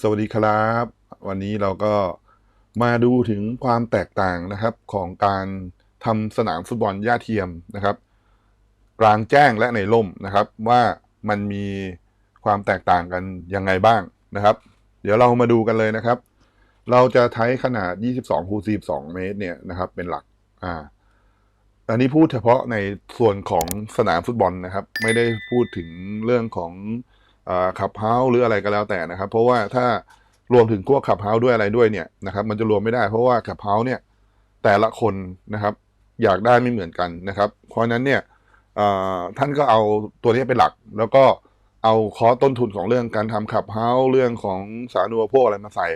สวัสดีครับ วันนี้เราก็มาดูถึงความแตกต่างนะครับ ของการทำสนามฟุตบอลหญ้าเทียมนะครับ กลางแจ้งและในร่มนะครับ ว่ามันมีความแตกต่างกันยังไงบ้างนะครับ เดี๋ยวเรามาดูกันเลยนะครับ เราจะใช้ขนาด 22คูณ42 เมตรเนี่ยนะครับ เป็นหลักอ่าอันนี้พูดเฉพาะในส่วนของสนามฟุตบอลนะครับ ไม่ได้พูดถึงเรื่องของ ขับเฮาหรืออะไรก็แล้วแต่นะครับ เพราะว่าถ้ารวมถึงพวกขับเฮาด้วยอะไรด้วยเนี่ยนะครับมันจะรวมไม่ได้เพราะว่าขับเฮาเนี่ยแต่ละคนนะครับอยากได้ไม่เหมือนกันนะครับ เพราะนั้นเนี่ยท่านก็เอาตัวนี้เป็นหลัก แล้วก็เอาคอต้นทุนของเรื่องการทำขับเฮาเรื่องของสาธารณูปโภคอะไรมาใส่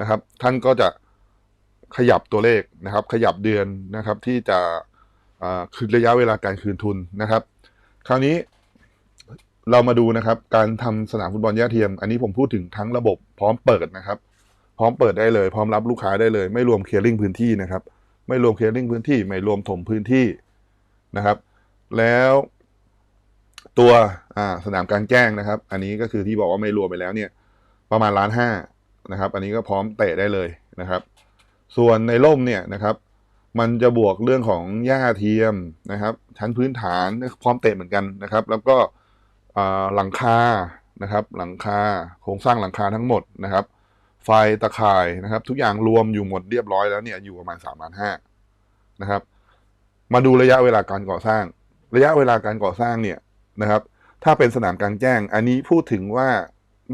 นะครับ ท่านก็จะขยับตัวเลขนะครับ ขยับเดือนนะครับที่จะคือระยะเวลาการคืนทุนนะครับ คราวนี้ เรามาดูนะครับการทำสนามฟุตบอลหญ้าเทียม อันนี้ผมพูดถึงทั้งระบบพร้อมเปิดนะครับ พร้อมเปิดได้เลย พร้อมรับลูกค้าได้เลย ไม่รวมเคลียร์ลิงพื้นที่นะครับ ไม่รวมเคลียร์ลิงพื้นที่ ไม่รวมถมพื้นที่นะครับ แล้วตัวสนามกลางแจ้งนะครับ อันนี้ก็คือที่บอกว่าไม่รวมไปแล้วเนี่ย ประมาณล้านห้านะครับ อันนี้ก็พร้อมเตะได้เลยนะครับ ส่วนในร่มเนี่ยนะครับ มันจะบวกเรื่องของหญ้าเทียมนะครับ ชั้นพื้นฐานพร้อมเตะเหมือนกันนะครับ แล้วก็ หลังคานะครับ หลังคาโครงสร้างหลังคาทั้งหมดนะครับ ไฟตะข่ายนะครับ ทุกอย่างรวมอยู่หมดเรียบร้อยแล้วเนี่ยอยู่ประมาณ3ล้านห้านะครับ มาดูระยะเวลาการก่อสร้าง ระยะเวลาการก่อสร้างเนี่ยนะครับ ถ้าเป็นสนามกลางแจ้ง อันนี้พูดถึงว่า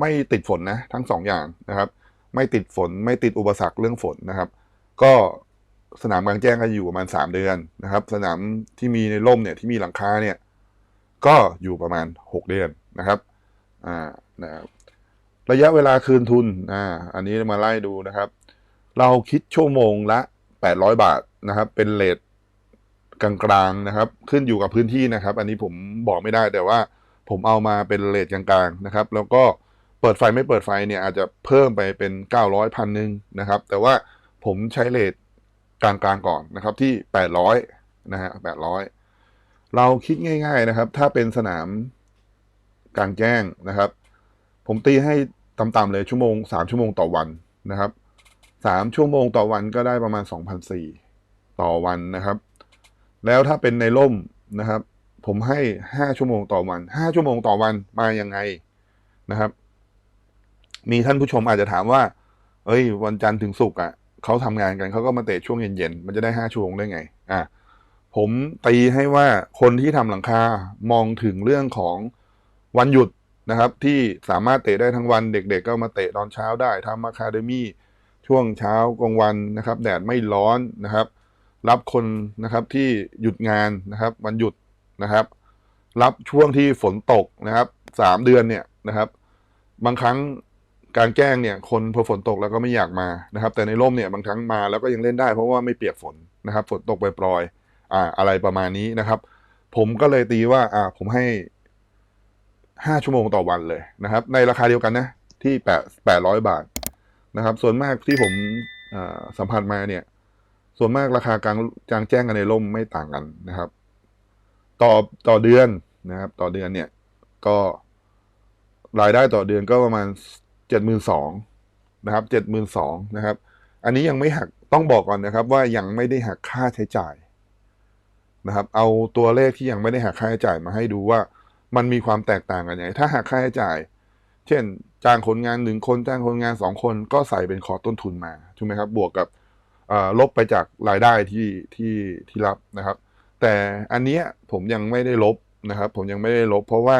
ไม่ติดฝนนะทั้งสองอย่างนะครับ ไม่ติดฝนไม่ติดอุปสรรคเรื่องฝนนะครับ ก็สนามกลางแจ้งก็อยู่ประมาณสามเดือนนะครับ สนามที่มีในร่มเนี่ยที่มีหลังคาเนี่ย ก็อยู่ประมาณหกเดือนนะครับอ่านะครับระยะเวลาคืนทุนอ่าอันนี้มาไล่ดูนะครับ เราคิดชั่วโมงละแปดร้อยบาทนะครับ เป็นเลทกลางๆนะครับ ขึ้นอยู่กับพื้นที่นะครับ อันนี้ผมบอกไม่ได้แต่ว่าผมเอามาเป็นเลทกลางๆนะครับ แล้วก็เปิดไฟไม่เปิดไฟเนี่ยอาจจะเพิ่มไปเป็นเก้าร้อยพันหนึ่งนะครับ แต่ว่าผมใช้เลทกลางๆก่อนนะครับที่ 800นะฮะ800 เราคิดง่าย ๆนะครับ ถ้าเป็นสนามกลางแจ้งนะครับ ผมตีให้ต่ำๆเลยชั่วโมง 3 ชั่วโมงต่อวันนะครับ 3 ชั่วโมงต่อวันก็ได้ประมาณ2,400ต่อวันนะครับ แล้วถ้าเป็นในร่มนะครับ ผมให้ 5 ชั่วโมงต่อวัน 5 ชั่วโมงต่อวันมายังไงนะครับ มีท่านผู้ชมอาจจะถามว่า เอ้ย วันจันทร์ถึงศุกร์อะเขาทำงานกันเขาก็มาเตะช่วงเย็นๆมันจะได้ห้าชั่วโมงได้ไง อะ ผมตีให้ว่าคนที่ทำหลังคามองถึงเรื่องของวันหยุดนะครับ ที่สามารถเตะได้ทั้งวันเด็กๆก็มาเตะตอนเช้าได้ทำอะคาเดมี่ช่วงเช้ากลางวันนะครับ แดดไม่ร้อนนะครับ รับคนนะครับที่หยุดงานนะครับ วันหยุดนะครับ รับช่วงที่ฝนตกนะครับสามเดือนเนี่ยนะครับ บางครั้งการแจ้งเนี่ย คนพอฝนตกแล้วก็ไม่อยากมานะครับ แต่ในร่มเนี่ยบางครั้งมาแล้วก็ยังเล่นได้เพราะว่าไม่เปียกฝนนะครับ ฝนตกปล่อยๆ อ่า อะไรประมาณนี้นะครับ ผมก็เลยตีว่า อ่า ผมให้ห้าชั่วโมงต่อวันเลยนะครับ ในราคาเดียวกันนะ ที่แปดแปดร้อยบาทนะครับ ส่วนมากที่ผมสัมผัสมาเนี่ย ส่วนมากราคากลางกลางแจ้งกันในร่มไม่ต่างกันนะครับ ต่อต่อเดือนนะครับ ต่อเดือนเนี่ย ก็รายได้ต่อเดือนก็ประมาณเจ็ดหมื่นสองนะครับเจ็ดหมื่นสองนะครับ อันนี้ยังไม่หักต้องบอกก่อนนะครับ ว่ายังไม่ได้หักค่าใช้จ่าย นะครับ เอาตัวเลขที่ยังไม่ได้หักค่าใช้จ่ายมาให้ดูว่า มันมีความแตกต่างกันยังไงถ้าหักค่าใช้จ่าย เช่น จ้างคนงานหนึ่งคนจ้างคนงานสองคนก็ใส่เป็นคอต้นทุนมาถูกไหมครับ บวกกับลบไปจากรายได้ที่ที่ที่รับนะครับ แต่อันเนี้ยผมยังไม่ได้ลบนะครับ ผมยังไม่ได้ลบ เพราะว่า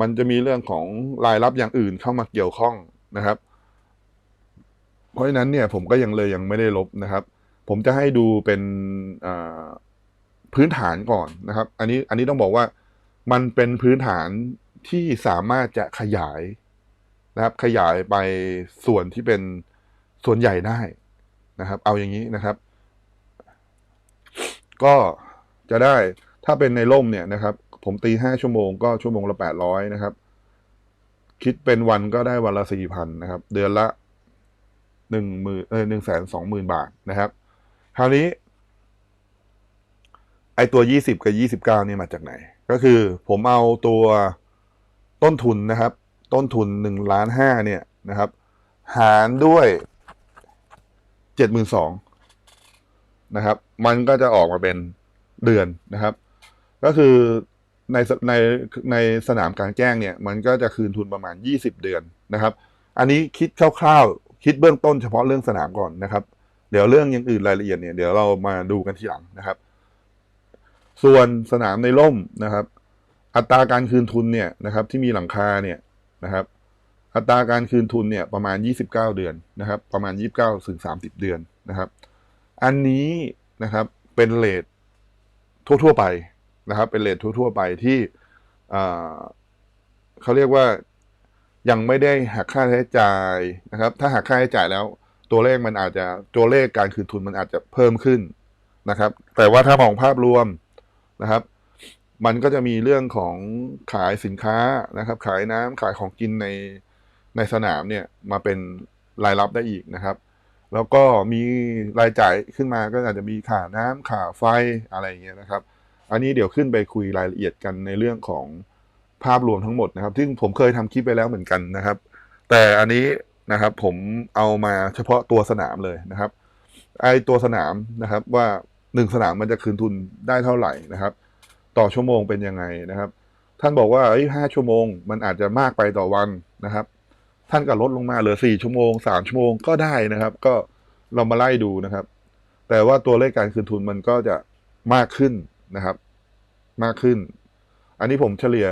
มันจะมีเรื่องของรายรับอย่างอื่นเข้ามาเกี่ยวข้องนะครับ เพราะฉะนั้นเนี่ยผมก็ยังเลยยังไม่ได้ลบนะครับ ผมจะให้ดูเป็น พื้นฐานก่อนนะครับ อันนี้อันนี้ต้องบอกว่ามันเป็นพื้นฐานที่สามารถจะขยายนะครับ ขยายไปส่วนที่เป็นส่วนใหญ่ได้นะครับ เอาอย่างนี้นะครับ ก็จะได้ถ้าเป็นในร่มเนี่ยนะครับ ผมตีห้าชั่วโมงก็ชั่วโมงละแปดร้อยนะครับ คิดเป็นวันก็ได้วันละสี่พันนะครับ เดือนละหนึ่งหมื่นเออหนึ่งแสนสองหมื่นบาทนะครับ คราวนี้ ไอตัวยี่สิบกับยี่สิบเก้านี่มาจากไหน ก็คือผมเอาตัวต้นทุนนะครับ ต้นทุนหนึ่งล้านห้าเนี่ยนะครับ หารด้วยเจ็ดหมื่นสองนะครับ มันก็จะออกมาเป็นเดือนนะครับ ก็คือในในในสนามกลางแจ้งเนี่ย มันก็จะคืนทุนประมาณยี่สิบเดือนนะครับ อันนี้คิดคร่าวๆ คิดเบื้องต้นเฉพาะเรื่องสนามก่อนนะครับ เดี๋ยวเรื่องอย่างอื่นรายละเอียดเนี่ยเดี๋ยวเรามาดูกันทีหลังนะครับ ส่วนสนามในร่มนะครับ อัตราการคืนทุนเนี่ยนะครับ ที่มีหลังคาเนี่ยนะครับ อัตราการคืนทุนเนี่ยประมาณ 29 เดือนนะครับ ประมาณ 29ถึง30 เดือนนะครับ อันนี้นะครับเป็นเลททั่ว ๆ ไปนะครับ เป็นเลททั่ว ๆ ไปที่อ่าเขาเรียกว่ายังไม่ได้หักค่าใช้จ่ายนะครับ ถ้าหักค่าใช้จ่ายแล้ว ตัวเลขมันอาจจะตัวเลขการคืนทุนมันอาจจะเพิ่มขึ้นนะครับ แต่ว่าถ้ามองภาพรวม นะครับ มันก็จะมีเรื่องของขายสินค้านะครับ ขายน้ำขายของกินในในสนามเนี่ยมาเป็นรายรับได้อีกนะครับ แล้วก็มีรายจ่ายขึ้นมาก็อาจจะมีค่าน้ำค่าไฟอะไรอย่างเงี้ยนะครับ อันนี้เดี๋ยวขึ้นไปคุยรายละเอียดกันในเรื่องของภาพรวมทั้งหมดนะครับ ซึ่งผมเคยทำคลิปไปแล้วเหมือนกันนะครับ แต่อันนี้นะครับผมเอามาเฉพาะตัวสนามเลยนะครับ ไอตัวสนามนะครับว่า หนึ่งสนามมันจะคืนทุนได้เท่าไหร่นะครับ ต่อชั่วโมงเป็นยังไงนะครับ ท่านบอกว่าเอ้ห้าชั่วโมง มันอาจจะมากไปต่อวันนะครับ ท่านก็ลดลงมาเหลือสี่ชั่วโมงสามชั่วโมงก็ได้นะครับ ก็เรามาไล่ดูนะครับ แต่ว่าตัวเลขการคืนทุนมันก็จะมากขึ้นนะครับ มากขึ้น อันนี้ผมเฉลี่ย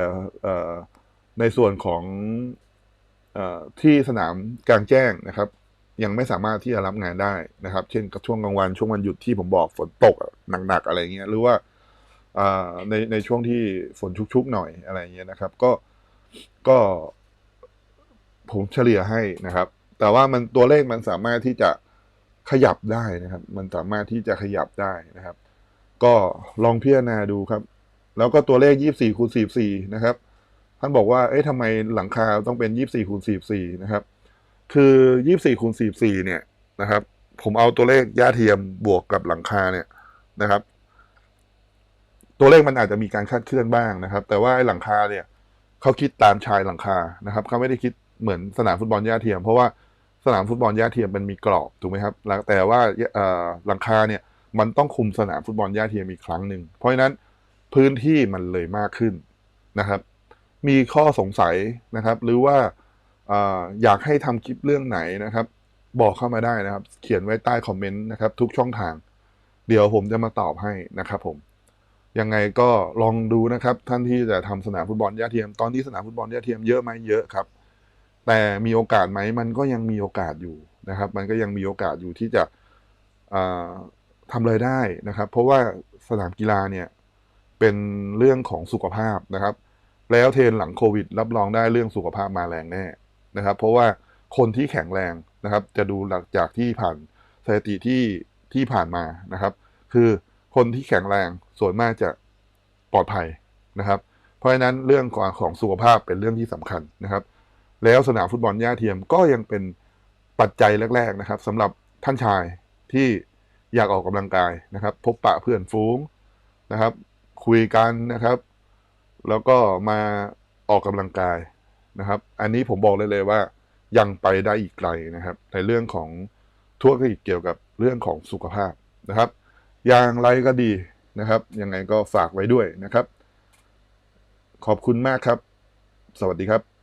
ในส่วนของอที่สนามกลางแจ้งนะครับ ยังไม่สามารถที่จะรับงานได้นะครับ เช่นกับช่วงกลางวันช่วงวันหยุดที่ผมบอกฝนตกหนักๆอะไรเงี้ยหรือว่าในในช่วงที่ฝนชุกๆหน่อยอะไรเงี้ยนะครับ ก็ก็ผมเฉลี่ยให้นะครับ แต่ว่ามันตัวเลขมันสามารถที่จะขยับได้นะครับ มันสามารถที่จะขยับได้นะครับ ก็ลองพิจารณาดูครับ แล้วก็ตัวเลข 24คูณ44 นะครับ ท่านบอกว่า เอ๊ะทำไมหลังคาต้องเป็น 24คูณ44 นะครับ คือ24คูณ44เนี่ยนะครับ ผมเอาตัวเลขย่าเทียมบวกกับหลังคาเนี่ยนะครับ ตัวเลขมันอาจจะมีการคาดเคลื่อนบ้างนะครับ แต่ว่าไอ้หลังคาเนี่ยเขาคิดตามชายหลังคานะครับเขาไม่ได้คิดเหมือนสนามฟุตบอลย่าเทียม เพราะว่าสนามฟุตบอลย่าเทียมมันมีกรอบถูกไหมครับแต่ว่าหลังคาเนี่ยมันต้องคุมสนามฟุตบอลย่าเทียมอีกครั้งหนึ่งเพราะฉะนั้นพื้นที่มันเลยมากขึ้นนะครับ มีข้อสงสัยนะครับ หรือว่า อยากให้ทำคลิปเรื่องไหนนะครับ บอกเข้ามาได้นะครับ เขียนไว้ใต้คอมเมนต์นะครับ ทุกช่องทาง เดี๋ยวผมจะมาตอบให้นะครับ ผมยังไงก็ลองดูนะครับ ท่านที่จะทำสนามฟุตบอลย่าเทียม ตอนนี้สนามฟุตบอลย่าเทียมเยอะไหมเยอะครับ แต่มีโอกาสไหมมันก็ยังมีโอกาสอยู่นะครับ มันก็ยังมีโอกาสอยู่ที่จะทำเลยได้นะครับ เพราะว่าสนามกีฬาเนี่ยเป็นเรื่องของสุขภาพนะครับ แล้วเทรนหลังโควิด รับรองได้เรื่องสุขภาพมาแรงแน่ นะครับ เพราะว่าคนที่แข็งแรงนะครับ จะดูหลังจากที่ผ่านสถิติที่ที่ผ่านมานะครับ คือคนที่แข็งแรงส่วนมากจะปลอดภัยนะครับ เพราะฉะนั้นเรื่องของของสุขภาพเป็นเรื่องที่สำคัญนะครับ แล้วสนามฟุตบอลหญ้าเทียมก็ยังเป็นปัจจัยแรก ๆนะครับสำหรับท่านชายที่อยากออกกำลังกายนะครับ พบปะเพื่อนฝูงนะครับ คุยกันนะครับ แล้วก็มาออกกำลังกาย นะครับ อันนี้ผมบอกเลยเลยว่า ยังไปได้อีกไกลนะครับ ในเรื่องของทั่วกิจเกี่ยวกับเรื่องของสุขภาพนะครับ อย่างไรก็ดีนะครับ ยังไงก็ฝากไว้ด้วยนะครับ ขอบคุณมากครับ สวัสดีครับ